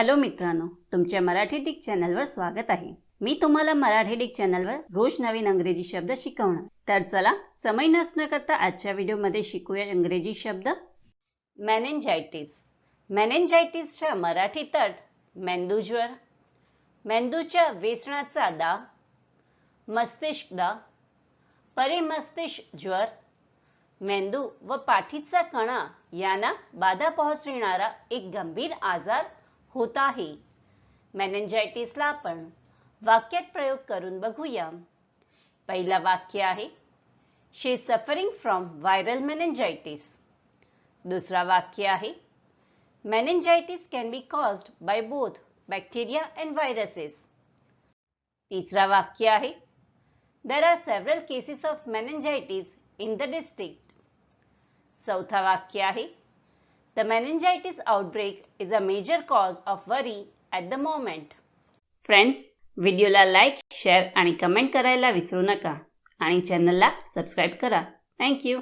Hello मित्रांनो तुमच्या Marathi Dick चॅनलवर स्वागत आहे. मी तुम्हाला मराठी डिक चॅनलवर रोज नवीन अंग्रेजी शब्द शिकवणार. तर चला समय नसणं करता आजच्या व्हिडिओमध्ये शिकूया इंग्रजी शब्द. मॅनेंजायटिस मॅनेंजायटिसच्या मराठी अर्थ मेंदूज्वर. मेंदूच्या वेसणाचा दाब मस्तिष्क दाब परिमस्तिष्क ज्वर मेंदू व पाठीचा कणा यांना बाधा पोहोचविणारा एक गंभीर आजार होत आहे मेनेंजायटिसला वाक्यात प्रयोग करून बघूया। पहिला वाक्य आहे she suffering from viral meningitis दुसरा वाक्य आहे meningitis can be caused by both bacteria and viruses तिसरा वाक्य आहे, There are several cases of meningitis in the district. चौथा वाक्य आहे The meningitis outbreak is a major cause of worry at the moment. Friends व्हिडिओला like share आणि comment करायला विसरू नका आणि चॅनलला सबस्क्राईब करा थँक्यू